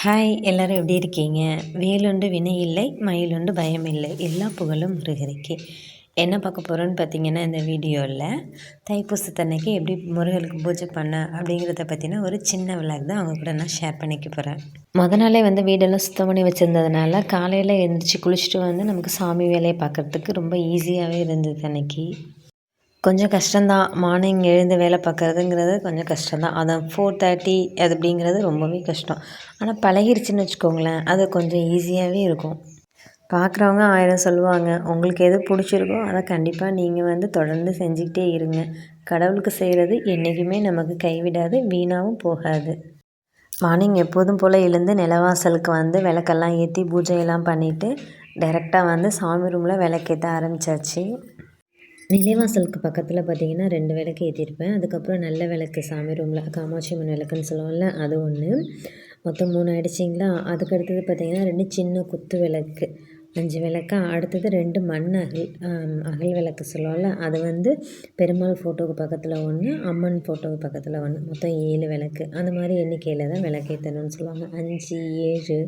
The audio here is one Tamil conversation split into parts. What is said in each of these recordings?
ஹாய் எல்லோரும் எப்படி இருக்கீங்க? வேலுண்டு வினை இல்லை மயிலுண்டு பயம் இல்லை. எல்லா புகழும் முருகருக்கு. என்ன பார்க்க போகிறோன்னு பார்த்தீங்கன்னா இந்த வீடியோவில் தைப்பூசத்தன்னைக்கு எப்படி முருகலுக்கு பூஜை பண்ண அப்படிங்கிறத பற்றின ஒரு சின்ன விளாக் தான் அவங்க கூட நான் ஷேர் பண்ணிக்க போகிறேன் முத நாளே வந்து வீடெல்லாம் சுத்தம் பண்ணி வச்சுருந்ததுனால காலையில் எழுந்திரிச்சு குளிச்சுட்டு வந்து நமக்கு சாமி வேலையை பார்க்குறதுக்கு ரொம்ப ஈஸியாகவே இருந்தது அன்னைக்கு. கொஞ்சம் கஷ்டந்தான் மார்னிங் எழுந்து வேலை பார்க்குறதுங்கிறது கொஞ்சம் கஷ்டந்தான் அதை ஃபோர் தேர்ட்டி அது அப்படிங்கிறது ரொம்பவே கஷ்டம். ஆனால் பழகிருச்சுன்னு வச்சுக்கோங்களேன் அது கொஞ்சம் ஈஸியாகவே இருக்கும். பார்க்குறவங்க ஆயிரம் சொல்லுவாங்க உங்களுக்கு எது பிடிச்சிருக்கோ அதை கண்டிப்பாக நீங்கள் வந்து தொடர்ந்து செஞ்சுக்கிட்டே இருங்க. கடவுளுக்கு செய்கிறது என்றைக்குமே நமக்கு கைவிடாது வீணாகவும் போகாது. மார்னிங் எப்போதும் போல் எழுந்து நிலவாசலுக்கு வந்து விளக்கெல்லாம் ஏற்றி பூஜையெல்லாம் பண்ணிவிட்டு டைரெக்டாக வந்து சாமி ரூமில் விளக்கேற்ற ஆரம்பித்தாச்சு நிலைவாசலுக்கு பக்கத்தில் பார்த்தீங்கன்னா ரெண்டு விளக்கு ஏற்றிருப்பேன் அதுக்கப்புறம் நல்ல விளக்கு சாமி ரூமில் காமாட்சி அம்மன் விளக்குன்னு சொல்லுவோம்ல அது ஒன்று மொத்தம் மூணு ஆயிடுச்சிங்களா? அதுக்கு அடுத்தது பார்த்திங்கன்னா ரெண்டு சின்ன குத்து விளக்கு. அஞ்சு விளக்கா? அடுத்தது ரெண்டு மண் அகல் அகல் விளக்கு சொல்லுவோம்ல அது வந்து பெருமாள் ஃபோட்டோவுக்கு பக்கத்தில் ஒன்று அம்மன் ஃபோட்டோவுக்கு பக்கத்தில் ஒன்று மொத்தம் ஏழு விளக்கு. அந்த மாதிரி எண்ணிக்கையில் தான் விளக்கேற்றணும்னு சொல்லுவாங்க. அஞ்சு ஏழு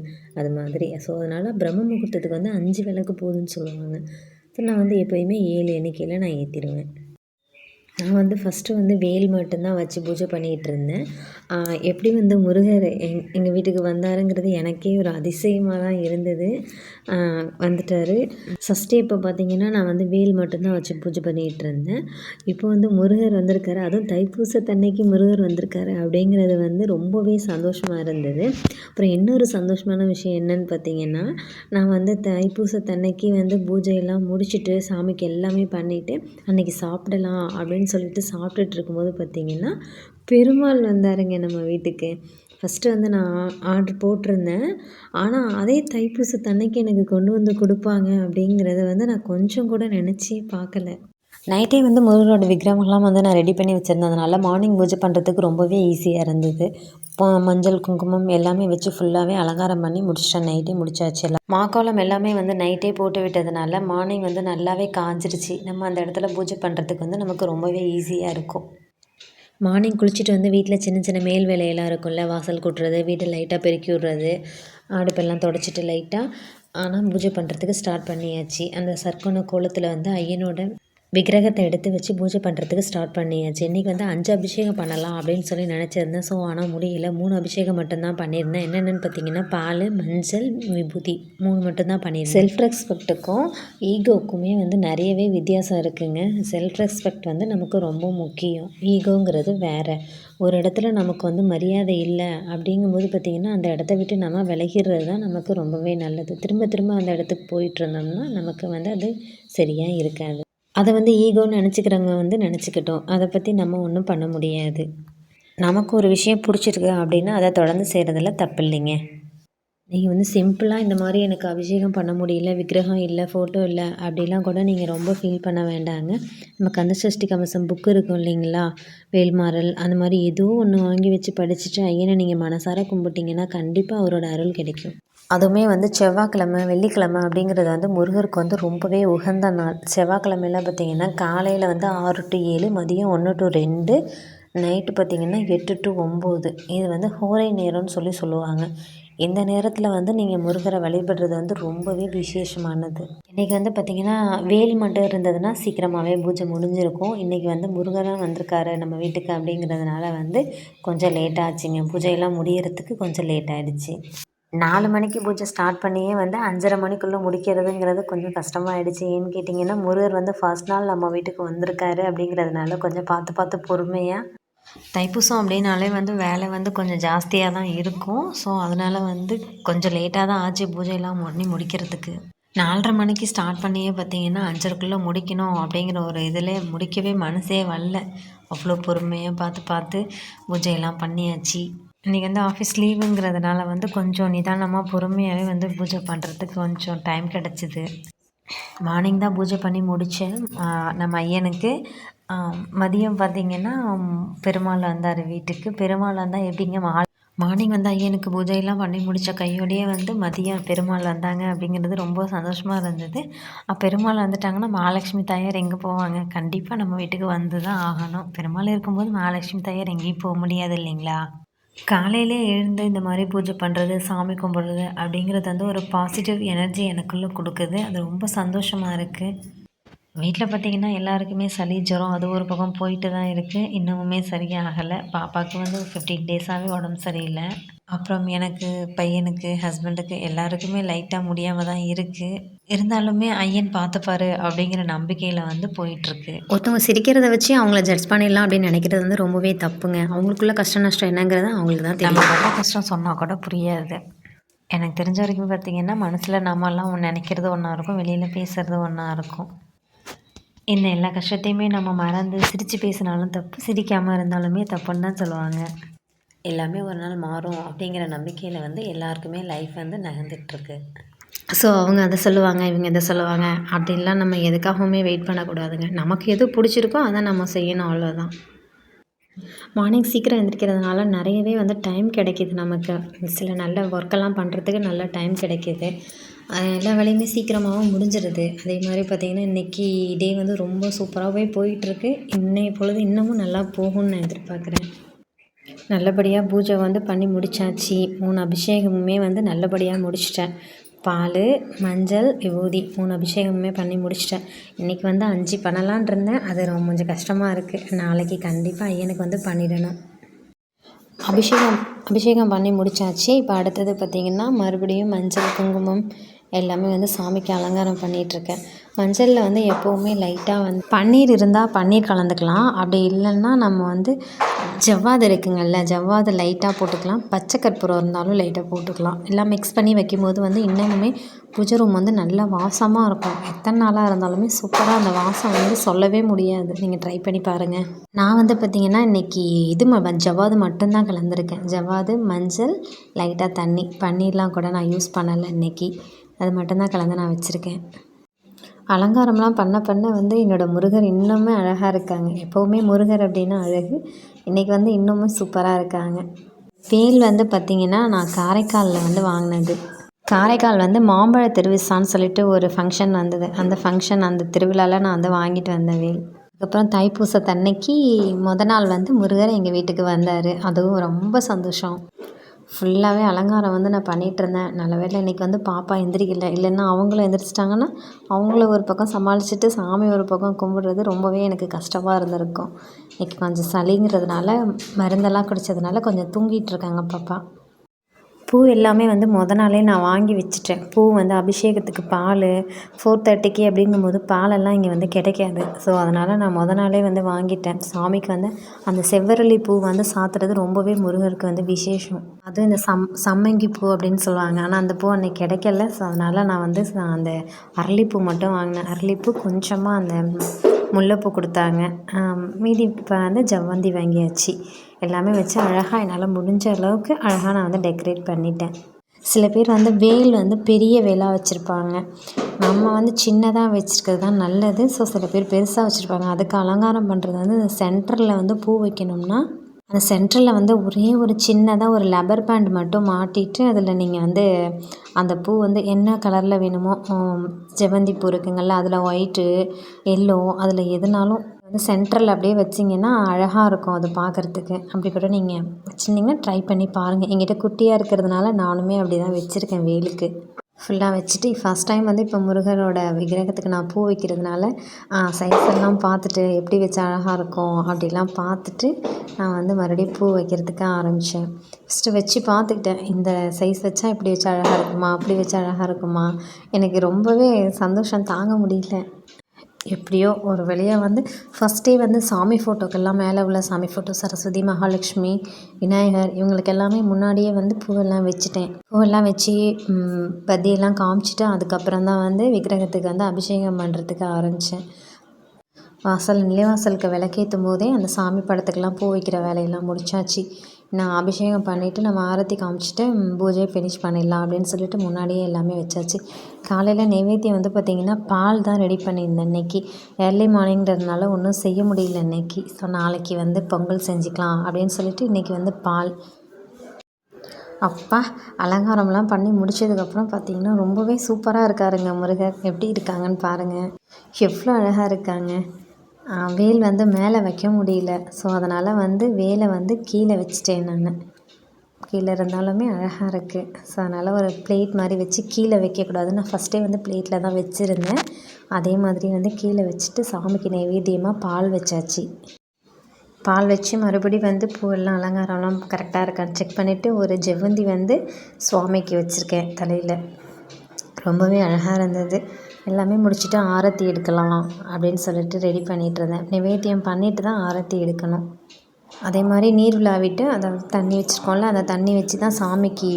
அது மாதிரி. ஸோ அதனால் பிரம்ம முகூர்த்தத்துக்கு வந்து அஞ்சு விளக்கு போதுன்னு சொல்லுவாங்க. ஸோ நான் வந்து எப்போயுமே ஏழு எண்ணிக்கையில் நான் ஏற்றிடுவேன் நான் வந்து ஃபஸ்ட்டு வந்து வேல் மட்டும்தான் வச்சு பூஜை பண்ணிகிட்டு இருந்தேன் எப்படி வந்து முருகர் எங் எங்கள் வீட்டுக்கு வந்தாருங்கிறது எனக்கே ஒரு அதிசயமாக தான் இருந்தது வந்துட்டார். ஃபஸ்ட்டு இப்போ பார்த்தீங்கன்னா நான் வந்து வேல் மட்டும்தான் வச்சு பூஜை பண்ணிகிட்டு இருந்தேன் இப்போ வந்து முருகர் வந்திருக்காரு. அதுவும் தைப்பூசத்தன்னைக்கு முருகர் வந்திருக்காரு அப்படிங்கிறது வந்து ரொம்பவே சந்தோஷமாக இருந்தது. அப்புறம் இன்னொரு சந்தோஷமான விஷயம் என்னன்னு பார்த்தீங்கன்னா நான் வந்து தைப்பூசத்தன்னைக்கு வந்து பூஜையெல்லாம் முடிச்சுட்டு சாமிக்கு எல்லாமே பண்ணிவிட்டு அன்றைக்கி சாப்பிடலாம் அப்படின்னு அப்படின்னு சொல்லிட்டு சாப்பிட்டுட்டு இருக்கும்போது பார்த்திங்கன்னா பெருமாள் வந்தாருங்க நம்ம வீட்டுக்கு. ஃபஸ்ட்டு வந்து நான் ஆர்டர் போட்டிருந்தேன். ஆனால் அதே தைப்பூசத்தன்னைக்கு எனக்கு கொண்டு வந்து கொடுப்பாங்க அப்படிங்கிறத வந்து நான் கொஞ்சம் கூட நினச்சே பார்க்கல. நைட்டே வந்து முருகனோட விக்கிரகம்லாம் வந்து நான் ரெடி பண்ணி வச்சுருந்ததுனால மார்னிங் பூஜை பண்ணுறதுக்கு ரொம்பவே ஈஸியாக இருந்தது. மஞ்சள் குங்குமம் எல்லாமே வச்சு ஃபுல்லாகவே அலங்காரம் பண்ணி முடிச்சிட்டேன் நைட்டே முடிச்சாச்சு எல்லாம். மாக்கோலம் எல்லாமே வந்து நைட்டே போட்டு விட்டதுனால மார்னிங் வந்து நல்லாவே காஞ்சிருச்சு. நம்ம அந்த இடத்துல பூஜை பண்ணுறதுக்கு வந்து நமக்கு ரொம்பவே ஈஸியாக இருக்கும். மார்னிங் குளிச்சுட்டு வந்து வீட்டில் சின்ன சின்ன மேல் வேலையெல்லாம் இருக்கும்ல. வாசல் கூட்டுறது வீட்டை லைட்டாக பெருக்கி விட்றது அடுப்பெல்லாம் தொடச்சிட்டு லைட்டாக ஆனால் பூஜை பண்ணுறதுக்கு ஸ்டார்ட் பண்ணியாச்சு. அந்த சர்க்கோண கோலத்தில் வந்து ஐயனோட விக்கிரகத்தை எடுத்து வச்சு பூஜை பண்ணுறதுக்கு ஸ்டார்ட் பண்ணியாச்சு. இன்றைக்கி வந்து அஞ்சு அபிஷேகம் பண்ணலாம் அப்படின்னு சொல்லி நினச்சிருந்தேன். ஸோ ஆனால் முடியல. மூணு அபிஷேகம் மட்டும்தான் பண்ணியிருந்தேன். என்னென்னு பார்த்தீங்கன்னா பால் மஞ்சள் விபூதி மூணு மட்டும்தான் பண்ணியிருந்தேன். செல்ஃப் ரெஸ்பெக்ட்டுக்கும் ஈகோக்குமே வந்து நிறையவே வித்தியாசம் இருக்குதுங்க செல்ஃப் ரெஸ்பெக்ட் வந்து நமக்கு ரொம்ப முக்கியம். ஈகோங்கிறது வேறு. ஒரு இடத்துல நமக்கு வந்து மரியாதை இல்லை அப்படிங்கும்போது பார்த்திங்கன்னா அந்த இடத்த விட்டு நம்ம விலகிறது தான் நமக்கு ரொம்பவே நல்லது. திரும்ப திரும்ப அந்த இடத்துக்கு போயிட்டு இருந்தோம்னா நமக்கு வந்து அது சரியாக இருக்காது. அதை வந்து ஈகோன்னு நினச்சிக்கிறவங்க வந்து நினச்சிக்கிட்டோம். அதை பற்றி நம்ம ஒன்றும் பண்ண முடியாது. நமக்கு ஒரு விஷயம் பிடிச்சிருக்கு அப்படின்னா அதை தொடர்ந்து செய்கிறதுல தப்பு இல்லைங்க. நீங்கள் வந்து சிம்பிளாக இந்த மாதிரி எனக்கு அபிஷேகம் பண்ண முடியல விக்கிரகம் இல்லை ஃபோட்டோ இல்லை அப்படிலாம் கூட நீங்கள் ரொம்ப ஃபீல் பண்ண வேண்டாங்க. நம்ம கந்தசஷ்டி கவசம் புக்கு இருக்கும் இல்லைங்களா? வேல்மாறல் அந்த மாதிரி ஏதோ ஒன்று வாங்கி வச்சு படிச்சுட்டு ஐயனை நீங்கள் மனசார கும்பிட்டிங்கன்னா கண்டிப்பாக அவரோட அருள் கிடைக்கும். அதுவுமே வந்து செவ்வாய்க்கிழம வெள்ளிக்கிழம அப்படிங்கிறது வந்து முருகருக்கு வந்து ரொம்பவே உகந்த நாள். செவ்வாய்க்கிழமையில பார்த்திங்கன்னா காலையில் வந்து ஆறு டு ஏழு மதியம் ஒன்று டு ரெண்டு நைட்டு பார்த்திங்கன்னா எட்டு டு ஒம்பது. இது வந்து ஹோரை நேரம்னு சொல்லி சொல்லுவாங்க. இந்த நேரத்தில் வந்து நீங்கள் முருகரை வழிபடுறது வந்து ரொம்பவே விசேஷமானது. இன்றைக்கி வந்து பார்த்திங்கன்னா வேல் மட்டும் இருந்ததுன்னா சீக்கிரமாகவே பூஜை முடிஞ்சிருக்கும். இன்றைக்கி வந்து முருகராக வந்திருக்காரு நம்ம வீட்டுக்கு அப்படிங்கிறதுனால வந்து கொஞ்சம் லேட் ஆச்சுங்க. பூஜையெல்லாம் முடியறதுக்கு கொஞ்சம் லேட் ஆகிடுச்சி நாலு மணிக்கு பூஜை ஸ்டார்ட் பண்ணியே வந்து அஞ்சரை மணிக்குள்ளே முடிக்கிறதுங்கிறது கொஞ்சம் கஷ்டமாயிடுச்சு. ஏன்னு கேட்டிங்கன்னா முருகர் வந்து ஃபர்ஸ்ட் நாள் நம்ம வீட்டுக்கு வந்திருக்காரு அப்படிங்கிறதுனால கொஞ்சம் பார்த்து பார்த்து பொறுமையாக தைப்பூசம் அப்படின்னாலே வந்து வேலை வந்து கொஞ்சம் ஜாஸ்தியாக தான் இருக்கும். ஸோ அதனால் வந்து கொஞ்சம் லேட்டாக தான் ஆச்சு பூஜையெல்லாம் பண்ணி முடிக்கிறதுக்கு. நாலரை மணிக்கு ஸ்டார்ட் பண்ணியே பார்த்தீங்கன்னா அஞ்சரைக்குள்ளே முடிக்கணும் அப்படிங்கிற ஒரு இதில் முடிக்கவே மனசே வரல. அவ்வளோ பொறுமையாக பார்த்து பார்த்து பூஜையெல்லாம் பண்ணியாச்சு. இன்றைக்கி வந்து ஆஃபீஸ் லீவுங்கிறதுனால வந்து கொஞ்சம் நிதானமாக பொறுமையாகவே வந்து பூஜை பண்ணுறதுக்கு கொஞ்சம் டைம் கிடச்சிது. மார்னிங் தான் பூஜை பண்ணி முடித்தேன் நம்ம ஐயனுக்கு மதியம் பார்த்திங்கன்னா பெருமாள் வந்தார் வீட்டுக்கு. பெருமாள் வந்தால் எப்படிங்க மா மார்னிங் வந்து ஐயனுக்கு பூஜையெல்லாம் பண்ணி முடித்த கையோடையே வந்து மதியம் பெருமாள் வந்தாங்க அப்படிங்கிறது ரொம்ப சந்தோஷமாக இருந்தது. பெருமாள் வந்துட்டாங்கன்னா மகாலட்சுமி தாயார் எங்கே போவாங்க? கண்டிப்பாக நம்ம வீட்டுக்கு வந்து தான் ஆகணும். பெருமாள் இருக்கும்போது மகாலட்சுமி தாயார் எங்கேயும் போக முடியாது இல்லைங்களா? காலையிலே எழுந்து இந்த மாதிரி பூஜை பண்ணுறது சாமி கும்பிட்றது அப்படிங்கிறது வந்து ஒரு பாசிட்டிவ் எனர்ஜி எனக்குள்ளே கொடுக்குது. அது ரொம்ப சந்தோஷமாக இருக்குது வீட்டில் பார்த்திங்கன்னா எல்லாருக்குமே சளி ஜுரம் அது ஒரு பக்கம் போயிட்டு தான் இருக்குது இன்னமுமே சரியாகலை. பாப்பாவுக்கு வந்து ஃபிஃப்டீன் டேஸாகவே உடம்பு சரியில்லை. அப்புறம் எனக்கு பையனுக்கு ஹஸ்பண்டுக்கு எல்லாருக்குமே லைட்டாக முடியாமல் தான் இருக்குது இருந்தாலுமே ஐயன் பார்த்துப்பாரு அப்படிங்கிற நம்பிக்கையில் வந்து போயிட்டுருக்கு. ஒருத்தவங்க சிரிக்கிறத வச்சு அவங்கள ஜட்ஜ் பண்ணிடலாம் அப்படின்னு நினைக்கிறது வந்து ரொம்பவே தப்புங்க. அவங்களுக்குள்ள கஷ்ட நஷ்டம் என்னங்கிறது அவங்களுக்கு தான் நம்ம தெரியும். படுற கஷ்டம் சொன்னால் கூட புரியாது. எனக்கு தெரிஞ்ச வரைக்கும் பார்த்திங்கன்னா மனசில் நம்மலாம் நினைக்கிறது ஒன்றா இருக்கும் வெளியில் பேசுகிறது ஒன்றா இருக்கும். இந்த எல்லா கஷ்டத்தையுமே நம்ம மறந்து சிரித்து பேசினாலும் தப்பு சிரிக்காமல் இருந்தாலுமே தப்புன்னு தான் சொல்லுவாங்க. எல்லாமே ஒரு நாள் மாறும் அப்படிங்கிற நம்பிக்கையில் வந்து எல்லாருக்குமே லைஃப் வந்து நகர்ந்துட்டுருக்கு. ஸோ அவங்க அதை சொல்லுவாங்க இவங்க இதை சொல்லுவாங்க அப்படின்லாம் நம்ம எதுக்காகவுமே வெயிட் பண்ணக்கூடாதுங்க. நமக்கு எது பிடிச்சிருக்கோ அதை நம்ம செய்யணும் அவ்வளோதான் மார்னிங் சீக்கிரம் எழுந்திரிக்கிறதுனால நிறையவே வந்து டைம் கிடைக்கிது நமக்கு. சில நல்ல ஒர்க்கெல்லாம் பண்ணுறதுக்கு நல்ல டைம் கிடைக்கிது. எல்லா வேலையுமே சீக்கிரமாகவும் முடிஞ்சிடுது. அதே மாதிரி பார்த்திங்கன்னா இன்றைக்கி டே வந்து ரொம்ப சூப்பராகவே போயிட்டுருக்கு. இன்னைய பொழுது இன்னமும் நல்லா போகும்னு நான் எதிர்பார்க்குறேன். நல்லபடியாக பூஜை வந்து பண்ணி முடிச்சாச்சு. மூணு அபிஷேகமுமே வந்து நல்லபடியாக முடிச்சிட்டேன். பால் மஞ்சள் விபூதி மூணு அபிஷேகமுமே பண்ணி முடிச்சிட்டேன். இன்றைக்கி வந்து அஞ்சு பண்ணலான் இருந்தேன். அது ரொம்ப கொஞ்சம் கஷ்டமாக இருக்குது நாளைக்கு கண்டிப்பாக ஐயனுக்கு வந்து பண்ணிடணும். அபிஷேகம் அபிஷேகம் பண்ணி முடிச்சாச்சு. இப்போ அடுத்தது பார்த்திங்கன்னா மறுபடியும் மஞ்சள் குங்குமம் எல்லாமே வந்து சாமிக்கு அலங்காரம் பண்ணிகிட்ருக்கேன் மஞ்சளில் வந்து எப்போவுமே லைட்டாக வந்து பன்னீர் இருந்தால் பன்னீர் கலந்துக்கலாம். அப்படி இல்லைன்னா நம்ம வந்து ஜவ்வாது இருக்குங்கள்ல ஜவ்வாது லைட்டாக போட்டுக்கலாம். பச்சை கற்பூரம் இருந்தாலும் லைட்டாக போட்டுக்கலாம். எல்லாம் மிக்ஸ் பண்ணி வைக்கும்போது வந்து இன்னமுமே பூஜை ரூம் வந்து நல்லா வாசமாக இருக்கும். எத்தனை நாளாக இருந்தாலுமே சூப்பராக அந்த வாசம் வந்து சொல்லவே முடியாது. நீங்கள் ட்ரை பண்ணி பாருங்கள் நான் வந்து பார்த்திங்கன்னா இன்றைக்கி இது ம ஜவ்வாது மட்டும்தான் கலந்துருக்கேன். ஜவ்வாது மஞ்சள் லைட்டாக தண்ணி. பன்னீர்லாம் கூட நான் யூஸ் பண்ணலை இன்றைக்கி அது மட்டும்தான் கலந்து நான் வச்சுருக்கேன். அலங்காரம்லாம் பண்ண பண்ண வந்து என்னோடய முருகர் இன்னுமே அழகாக இருக்காங்க. எப்போவுமே முருகர் அப்படின்னா அழகு. இன்றைக்கி வந்து இன்னுமே சூப்பராக இருக்காங்க. வேல் வந்து பார்த்திங்கன்னா நான் காரைக்காலில் வந்து வாங்கினது. காரைக்கால் வந்து மாம்பழ திருவிசான்னு சொல்லிட்டு ஒரு ஃபங்க்ஷன் வந்தது. அந்த ஃபங்க்ஷன் அந்த திருவிழாவில் நான் வந்து வாங்கிட்டு வந்தேன் வேல். அதுக்கப்புறம் தைப்பூசத்தன்னைக்கு முத நாள் வந்து முருகர் எங்கள் வீட்டுக்கு வந்தார். அதுவும் ரொம்ப சந்தோஷம். ஃபுல்லாகவே அலங்காரம் வந்து நான் பண்ணிகிட்டு இருந்தேன் நல்ல வேளை இன்றைக்கி வந்து பாப்பா எந்திரிக்கல. இல்லைன்னா அவங்களும் எந்திரிச்சிட்டாங்கன்னா அவங்கள ஒரு பக்கம் சமாளிச்சுட்டு சாமி ஒரு பக்கம் கும்பிடுறது ரொம்பவே எனக்கு கஷ்டமாக இருந்திருக்கும். இன்றைக்கி கொஞ்சம் சளிங்கிறதுனால மருந்தெல்லாம் குடித்ததுனால கொஞ்சம் தூங்கிட்டு இருக்காங்க பாப்பா. பூ எல்லாமே வந்து முத நாளே நான் வாங்கி வச்சுட்டேன். பூ வந்து அபிஷேகத்துக்கு பால் ஃபோர் தேர்ட்டிக்கு அப்படிங்கும்போது பாலெல்லாம் இங்கே வந்து கிடைக்காது. ஸோ அதனால் நான் முத நாளே வந்து வாங்கிட்டேன். சாமிக்கு வந்து அந்த செவ்வரளி பூ வந்து சாத்துறது ரொம்பவே முருகருக்கு வந்து விசேஷம். அதுவும் இந்த சம் சம்மங்கி பூ அப்படின்னு சொல்லுவாங்க. ஆனால் அந்த பூ அன்றைக்கி கிடைக்கல. ஸோ அதனால் நான் வந்து அந்த அரளிப்பூ மட்டும் வாங்கினேன். அரளிப்பூ கொஞ்சமாக அந்த முல்லைப்பூ கொடுத்தாங்க. மீதி இப்போ வந்து ஜவ்வந்தி வாங்கியாச்சு. எல்லாமே வச்சு அழகாக என்னால் முடிஞ்ச அளவுக்கு அழகாக நான் வந்து டெக்கரேட் பண்ணிட்டேன். சில பேர் வந்து வேல் வந்து பெரிய வேலாக வச்சுருப்பாங்க. நம்ம வந்து சின்னதாக வச்சுருக்கிறது தான் நல்லது. ஸோ சில பேர் பெருசாக வச்சுருப்பாங்க. அதுக்கு அலங்காரம் பண்ணுறது வந்து சென்டரில் வந்து பூ வைக்கணும்னா அந்த சென்டரில் வந்து ஒரே ஒரு சின்னதாக ஒரு லப்பர் பேண்ட் மட்டும் மாட்டிட்டு அதில் நீங்கள் வந்து அந்த பூ வந்து என்ன கலரில் வேணுமோ செவ்வந்தி பூ இருக்குங்கள்ல அதில் ஒயிட்டு எல்லோ அதில் எதுனாலும் வந்து சென்டரில் அப்படியே வச்சிங்கன்னா அழகாக இருக்கும் அது பார்க்குறதுக்கு அப்படி கூட நீங்கள் வச்சுருந்தீங்கன்னா ட்ரை பண்ணி பாருங்கள் எங்கிட்ட குட்டியாக இருக்கிறதுனால நானுமே அப்படி தான் வச்சுருக்கேன் வேலுக்கு. ஃபுல்லாக வச்சுட்டு ஃபஸ்ட் டைம் வந்து இப்போ முருகரோட விக்கிரகத்துக்கு நான் பூ வைக்கிறதுனால சைஸ் எல்லாம் பார்த்துட்டு எப்படி வச்சா அழகாக இருக்கும் அப்படிலாம் பார்த்துட்டு நான் வந்து மறுபடியும் பூ வைக்கிறதுக்கு ஆரம்பித்தேன் ஃபஸ்ட்டு வச்சு பார்த்துக்கிட்டேன் இந்த சைஸ் வச்சா இப்படி வச்சா அழகாக இருக்குமா அப்படி வச்சா அழகாக இருக்குமா? எனக்கு ரொம்பவே சந்தோஷம் தாங்க முடியல. எப்படியோ ஒரு வழியாக வந்து ஃபஸ்ட்டே வந்து சாமி ஃபோட்டோக்கெல்லாம் மேலே உள்ள சாமி ஃபோட்டோ சரஸ்வதி மகாலட்சுமி விநாயகர் இவங்களுக்கு எல்லாமே முன்னாடியே வந்து பூவெல்லாம் வச்சுட்டேன். பூவெல்லாம் வச்சு பதியெல்லாம் காமிச்சிட்டு அதுக்கப்புறம் தான் வந்து விக்கிரகத்துக்கு வந்து அபிஷேகம் பண்ணுறதுக்கு ஆரம்பித்தேன் வாசல் நிலைவாசலுக்கு விளக்கேற்றும் போதே அந்த சாமி படத்துக்கெல்லாம் பூ வைக்கிற வேலையெல்லாம் முடிச்சாச்சு. நான் அபிஷேகம் பண்ணிவிட்டு நம்ம ஆரத்தி காமிச்சிட்டு பூஜையை ஃபினிஷ் பண்ணிடலாம் அப்படின்னு சொல்லிட்டு முன்னாடியே எல்லாமே வச்சாச்சு. காலையில் நைவேத்தியம் வந்து பார்த்திங்கன்னா பால் தான் ரெடி பண்ணியிருந்தேன் இன்னைக்கு. ஏர்லி மார்னிங்கிறதுனால ஒன்றும் செய்ய முடியல இன்னைக்கு. ஸோ நாளைக்கு வந்து பொங்கல் செஞ்சுக்கலாம் அப்படின்னு சொல்லிட்டு இன்றைக்கி வந்து பால். அப்பா அலங்காரம்லாம் பண்ணி முடிச்சதுக்கப்புறம் பார்த்தீங்கன்னா ரொம்பவே சூப்பராக இருக்காருங்க முருகர். எப்படி இருக்காங்கன்னு பாருங்கள் எவ்வளோ அழகாக இருக்காங்க. வேல் வந்து மேலே வைக்க முடியல. ஸோ அதனால் வந்து வேலை வந்து கீழே வச்சுட்டேன் நான். கீழே இருந்தாலுமே அழகாக இருக்குது ஸோ அதனால் ஒரு பிளேட் மாதிரி வச்சு கீழே வைக்கக்கூடாது. நான் ஃபஸ்ட்டே வந்து பிளேட்டில் தான் வச்சுருந்தேன். அதே மாதிரி வந்து கீழே வச்சுட்டு சாமிக்கு நைவேத்தியமாக பால் வச்சாச்சு. பால் வச்சு மறுபடி வந்து பூவெல்லாம் அலங்காரம்லாம் கரெக்டாக இருக்கான்னு செக் பண்ணிவிட்டு ஒரு ஜெவந்தி வந்து சுவாமிக்கு வச்சுருக்கேன் தலையில். ரொம்பவே அழகாக இருந்தது. எல்லாமே முடிச்சுட்டு ஆரத்தி எடுக்கலாம் அப்படின்னு சொல்லிட்டு ரெடி பண்ணிகிட்டு இருந்தேன். நிவேத்தியம் பண்ணிவிட்டு தான் ஆரத்தி எடுக்கணும். அதே மாதிரி நீர் விழாவிட்டு அதை தண்ணி வச்சுருக்கோம்ல அந்த தண்ணி வச்சு தான் சாமிக்கு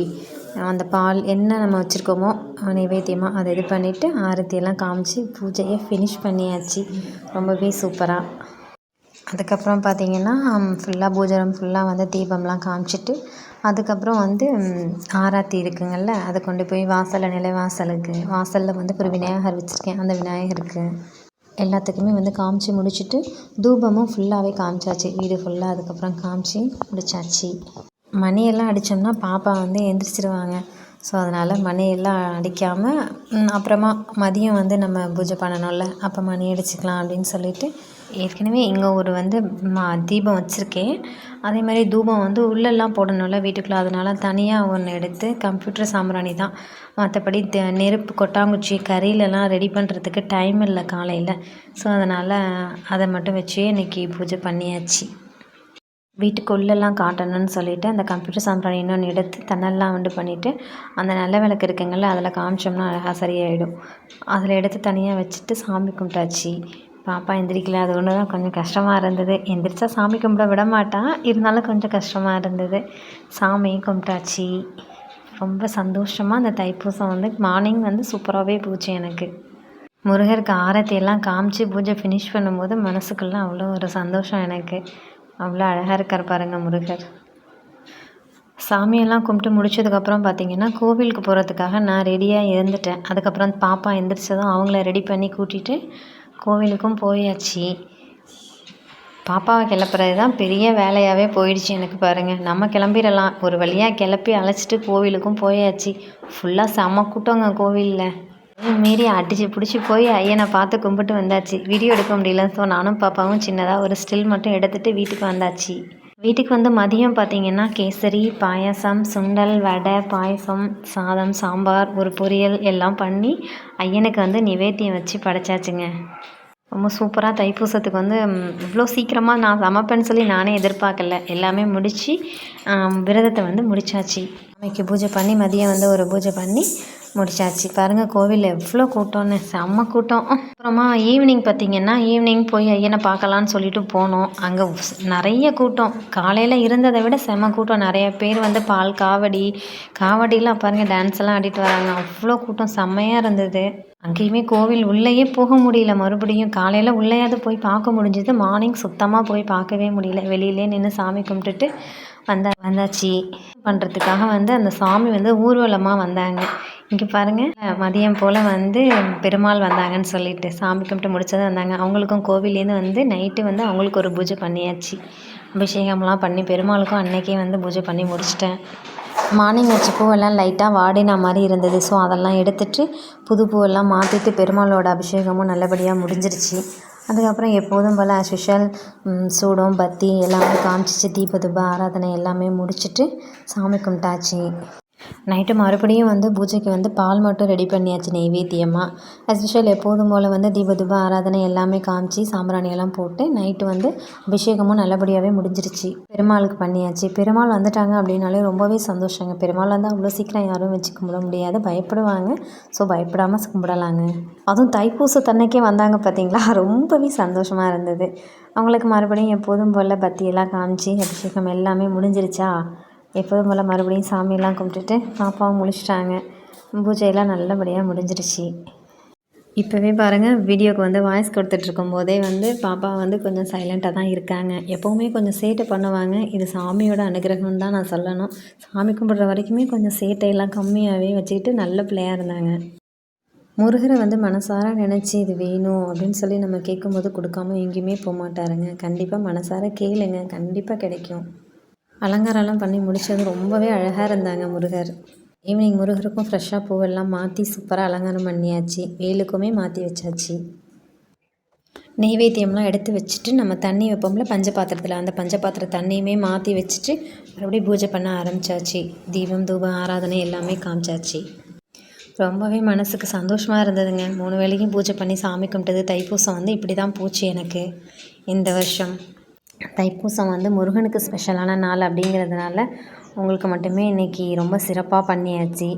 அந்த பால் என்ன நம்ம வச்சுருக்கோமோ நைவேத்தியமாக அதை இது பண்ணிவிட்டு ஆரத்தியெல்லாம் காமிச்சு பூஜையை ஃபினிஷ் பண்ணியாச்சு. ரொம்பவே சூப்பராக அதுக்கப்புறம் பார்த்திங்கன்னா ஃபுல்லாக பூஜரம் ஃபுல்லாக வந்து தீபம்லாம் காமிச்சிட்டு அதுக்கப்புறம் வந்து ஆராத்தி இருக்குங்கள்ல அதை கொண்டு போய் வாசலில் நிலைவாசலுக்கு வாசலில் வந்து ஒரு விநாயகர் வச்சுருக்கேன். அந்த விநாயகருக்கு எல்லாத்துக்குமே வந்து காமிச்சு முடிச்சுட்டு தூபமும் ஃபுல்லாகவே காமிச்சாச்சு. வீடு ஃபுல்லாக அதுக்கப்புறம் காமிச்சு முடிச்சாச்சு. மணியெல்லாம் அடித்தோம்னா பாப்பா வந்து எந்திரிச்சிருவாங்க. ஸோ அதனால் மணியெல்லாம் அடிக்காமல் அப்புறமா மதியம் வந்து நம்ம பூஜை பண்ணணும்ல. அப்போ மணி அடிச்சுக்கலாம் அப்படின்னு சொல்லிட்டு ஏற்கனவே இங்கே ஒரு வந்து மா தீபம் வச்சுருக்கேன். அதே மாதிரி தூபம் வந்து உள்ளெல்லாம் போடணும்ல வீட்டுக்குள்ளே. அதனால் தனியாக ஒன்று எடுத்து கம்ப்யூட்டர் சாம்பிராணி தான். மற்றபடி த நெருப்பு கொட்டாங்குச்சி கறியிலலாம் ரெடி பண்ணுறதுக்கு டைம் இல்லை காலையில். ஸோ அதனால் அதை மட்டும் வச்சு இன்றைக்கி பூஜை பண்ணியாச்சு. வீட்டுக்குள்ளெல்லாம் காட்டணும்னு சொல்லிவிட்டு அந்த கம்ப்யூட்டர் சாம்பிராணி இன்னொன்று எடுத்து தன்னெல்லாம் வந்து பண்ணிவிட்டு அந்த நல்ல விளக்கு இருக்குங்கள்ல அதில் காமிச்சோம்னா அழகாக சரியாயிடும். அதில் எடுத்து தனியாக வச்சுட்டு சாமி கும்பிட்டாச்சு. பாப்பா எந்திரிக்கல. அது ஒன்று தான் கொஞ்சம் கஷ்டமாக இருந்தது. எந்திரிச்சா சாமி கும்பிட விட மாட்டான் இருந்தாலும் கொஞ்சம் கஷ்டமாக இருந்தது. சாமியும் கும்பிட்டாச்சு. ரொம்ப சந்தோஷமாக அந்த தைப்பூசம் வந்து மார்னிங் வந்து சூப்பராகவே போச்சு எனக்கு. முருகருக்கு ஆரத்தி எல்லாம் காமிச்சு பூஜை ஃபினிஷ் பண்ணும்போது மனசுக்குள்ளே அவ்வளோ ஒரு சந்தோஷம் எனக்கு. அவ்வளோ அழகாக இருக்கார் பாருங்கள் முருகர். சாமியெல்லாம் கும்பிட்டு முடிச்சதுக்கப்புறம் பார்த்தீங்கன்னா கோவிலுக்கு போகிறதுக்காக நான் ரெடியாக இருந்துட்டேன். அதுக்கப்புறம் பாப்பா எந்திரிச்சதும் அவங்கள ரெடி பண்ணி கூட்டிகிட்டு கோவிலுக்கும் போயாச்சு. பாப்பாவை கிளப்புறது தான் பெரிய வேலையாகவே போயிடுச்சு எனக்கு பாருங்கள் நம்ம கிளம்பிடலாம். ஒரு வழியாக கிளப்பி அழைச்சிட்டு கோவிலுக்கும் போயாச்சு. ஃபுல்லாக செம்ம கூட்டங்க கோவிலில். மீறி அடிச்சு பிடிச்சி போய் ஐயனை பார்த்து கும்பிட்டு வந்தாச்சு. வீடியோ எடுக்க முடியல. ஸோ நானும் பாப்பாவும் சின்னதாக ஒரு ஸ்டில் மட்டும் எடுத்துகிட்டு வீட்டுக்கு வந்தாச்சு. வீட்டுக்கு வந்து மதியம் பார்த்திங்கன்னா கேசரி பாயாசம் சுண்டல் வடை பாயசம் சாதம் சாம்பார் ஒரு பொரியல் எல்லாம் பண்ணி ஐயனுக்கு வந்து நிவேத்தியம் வச்சு படைச்சாச்சுங்க. ரொம்ப சூப்பராக தைப்பூசத்துக்கு வந்து இவ்வளோ சீக்கிரமாக நான் சமைப்பேன்னு சொல்லி நானே எதிர்பார்க்கல. எல்லாமே முடித்து விரதத்தை வந்து முடித்தாச்சு அன்னைக்கு பூஜை பண்ணி மதியம் வந்து ஒரு பூஜை பண்ணி முடிச்சாச்சு. பாருங்கள் கோவிலில் எவ்வளோ கூட்டம்னு. செம்ம கூட்டம். அப்புறமா ஈவினிங் பார்த்திங்கன்னா ஈவினிங் போய் ஐயனை பார்க்கலான்னு சொல்லிட்டு போனோம். அங்கே நிறைய கூட்டம். காலையில் இருந்ததை விட செம்ம கூட்டம். நிறைய பேர் வந்து பால் காவடி காவடிலாம் பாருங்கள் டான்ஸ் எல்லாம் ஆடிட்டு வராங்க. அவ்வளோ கூட்டம். செம்மையாக இருந்தது. அங்கேயுமே கோவில் உள்ளேயே போக முடியல. மறுபடியும் காலையில் உள்ளேயாவது போய் பார்க்க முடிஞ்சது. மார்னிங் சுத்தமாக போய் பார்க்கவே முடியல. வெளியிலே நின்று சாமி கும்பிட்டுட்டு வந்தா வந்தாச்சு. பண்ணுறதுக்காக வந்து அந்த சாமி வந்து ஊர்வலமாக வந்தாங்க. இங்கே பாருங்கள் மதியம் போல் வந்து பெருமாள் வந்தாங்கன்னு சொல்லிட்டு சாமி கும்பிட்டு முடிச்சதும் வந்தாங்க. அவங்களுக்கும் கோவிலேருந்து வந்து நைட்டு வந்து அவங்களுக்கு ஒரு பூஜை பண்ணியாச்சு. அபிஷேகம்லாம் பண்ணி பெருமாளுக்கும் அன்னைக்கே வந்து பூஜை பண்ணி முடிச்சிட்டேன். மார்னிங் வச்ச பூவெல்லாம் லைட்டாக வாடின மாதிரி இருந்தது. ஸோ அதெல்லாம் எடுத்துட்டு புது பூவெல்லாம் மாற்றிட்டு பெருமாளோட அபிஷேகமும் நல்லபடியாக முடிஞ்சிருச்சு. அதுக்கப்புறம் எப்போதும் போல் ஸ்பெஷல் சூடம் பத்தி எல்லாமே காமிச்சிச்சு. தீப ஆராதனை எல்லாமே முடிச்சுட்டு சாமி கும்பிட்டாச்சு. நைட்டு மறுபடியும் வந்து பூஜைக்கு வந்து பால் மட்டும் ரெடி பண்ணியாச்சு நெய்வேத்தியமாக ஆஸ் யூஷுவல் எப்போதும் போல் வந்து தீப தூப ஆராதனை எல்லாமே காமிச்சு சாம்பிராணி எல்லாம் போட்டு நைட்டு வந்து அபிஷேகமும் நல்லபடியாகவே முடிஞ்சிருச்சு. பெருமாளுக்கு பண்ணியாச்சு. பெருமாள் வந்துட்டாங்க அப்படின்னாலே ரொம்பவே சந்தோஷங்க. பெருமாள் வந்து அவ்வளோ சீக்கிரம் யாரும் வச்சு கும்பிட முடியாது. பயப்படுவாங்க. ஸோ பயப்படாமல் கும்பிடலாங்க. அதுவும் தைப்பூசத்தன்னைக்கே வந்தாங்க பார்த்தீங்களா ரொம்பவே சந்தோஷமாக இருந்தது. அவங்களுக்கு மறுபடியும் எப்போதும் போல் பத்தியெல்லாம் காமிச்சு அபிஷேகம் எல்லாமே முடிஞ்சிருச்சா? எப்போதும் போல் மறுபடியும் சாமியெல்லாம் கும்பிட்டுட்டு பாப்பாவும் முழிச்சிட்டாங்க. பூஜையெல்லாம் நல்லபடியாக முடிஞ்சிருச்சு. இப்போவே பாருங்கள் வீடியோக்கு வந்து வாய்ஸ் கொடுத்துட்ருக்கும் போதே வந்து பாப்பா வந்து கொஞ்சம் சைலண்ட்டாக தான் இருக்காங்க. எப்போவுமே கொஞ்சம் சேட்டை பண்ணுவாங்க. இது சாமியோட அனுகிரகம் தான் நான் சொல்லணும். சாமி கும்பிட்ற வரைக்குமே கொஞ்சம் சேட்டையெல்லாம் கம்மியாகவே வச்சுக்கிட்டு நல்ல பிள்ளையாக இருந்தாங்க. முருகரை வந்து மனசார நினச்சி இது வேணும் அப்படின்னு சொல்லி நம்ம கேட்கும்போது கொடுக்காம எங்கேயுமே போக மாட்டாருங்க கண்டிப்பாக மனசார கேளுங்க. கண்டிப்பாக கிடைக்கும். அலங்காரம்லாம் பண்ணி முடித்தது ரொம்பவே அழகாக இருந்தாங்க முருகர். ஈவினிங் முருகருக்கும் ஃப்ரெஷ்ஷாக பூவெல்லாம் மாற்றி சூப்பராக அலங்காரம் பண்ணியாச்சு. வேலுக்குமே மாற்றி வச்சாச்சு. நெய்வேத்தியம்லாம் எடுத்து வச்சுட்டு நம்ம தண்ணி வைப்போம்ல பஞ்ச பாத்திரத்தில் அந்த பஞ்ச பாத்திர தண்ணியுமே மாற்றி வச்சுட்டு மறுபடியும் பூஜை பண்ண ஆரம்பிச்சாச்சு. தீபம் தூபம் ஆராதனை எல்லாமே காமிச்சாச்சு. ரொம்பவே மனசுக்கு சந்தோஷமாக இருந்ததுங்க. மூணு வேளையும் பூஜை பண்ணி சாமி கும்பிட்டது தைப்பூசம் வந்து இப்படி தான் போச்சு எனக்கு. இந்த வருஷம். தைப்பூசம் வந்து முருகனுக்கு ஸ்பெஷலான நாள் அப்படிங்கிறதுனால உங்களுக்கு மட்டுமே இன்றைக்கி ரொம்ப சிறப்பாக பண்ணியாச்சு.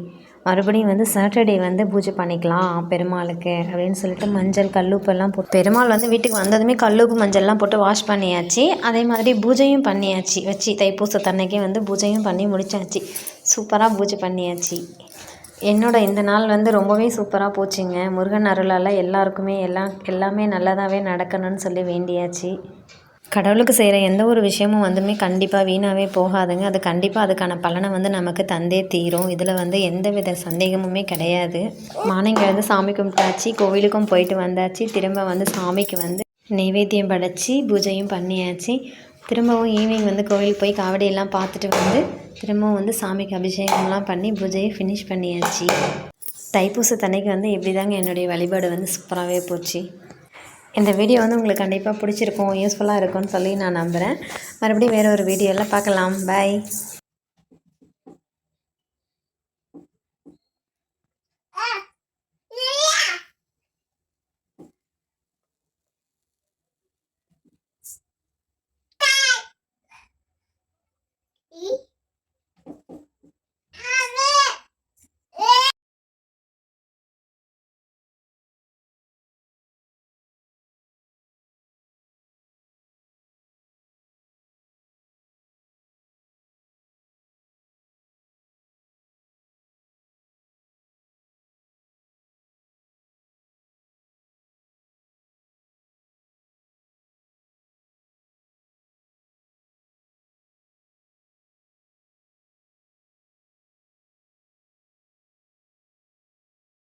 மறுபடியும் வந்து சாட்டர்டே வந்து பூஜை பண்ணிக்கலாம் பெருமாளுக்கு அப்படின்னு சொல்லிட்டு மஞ்சள் கல்லுப்பெல்லாம் போட்டு பெருமாள் வந்து வீட்டுக்கு வந்ததுமே கல்லுப்பு மஞ்சள்லாம் போட்டு வாஷ் பண்ணியாச்சு. அதே மாதிரி பூஜையும் பண்ணியாச்சு. வச்சு தைப்பூசத்தன்னைக்கே வந்து பூஜையும் பண்ணி முடிச்சாச்சு. சூப்பராக பூஜை பண்ணியாச்சு. என்னோட இந்த நாள் வந்து ரொம்பவே சூப்பராக போச்சுங்க. முருகன் அருளால் எல்லாருக்குமே எல்லாம் எல்லாமே நல்லதாகவே நடக்கணும்னு சொல்லி வேண்டியாச்சு. கடவுளுக்கு செய்கிற எந்த ஒரு விஷயமும் வந்துமே கண்டிப்பாக வீணாகவே போகாதுங்க. அது கண்டிப்பாக அதுக்கான பலனை வந்து நமக்கு தந்தே தீரும். இதில் வந்து எந்த வித சந்தேகமுமே கிடையாது. மார்னிங் சாமி கும்பிட்டாச்சு கோவிலுக்கும் போயிட்டு வந்தாச்சு. திரும்ப வந்து சாமிக்கு வந்து நைவேத்தியம் படைச்சி பூஜையும் பண்ணியாச்சு. திரும்பவும் ஈவினிங் வந்து கோவிலுக்கு போய் காவடியெல்லாம் பார்த்துட்டு வந்து திரும்பவும் வந்து சாமிக்கு அபிஷேகம்லாம் பண்ணி பூஜையை ஃபினிஷ் பண்ணியாச்சு. தைப்பூசத்தன்னைக்கு வந்து இப்படி தாங்க என்னுடைய வழிபாடு வந்து சூப்பராகவே போச்சு. இந்த வீடியோ வந்து உங்களுக்கு கண்டிப்பாக பிடிச்சிருக்கும் யூஸ்ஃபுல்லாக இருக்கும்னு சொல்லி நான் நம்புகிறேன் மறுபடியும் வேறு ஒரு வீடியோவில் பார்க்கலாம். பை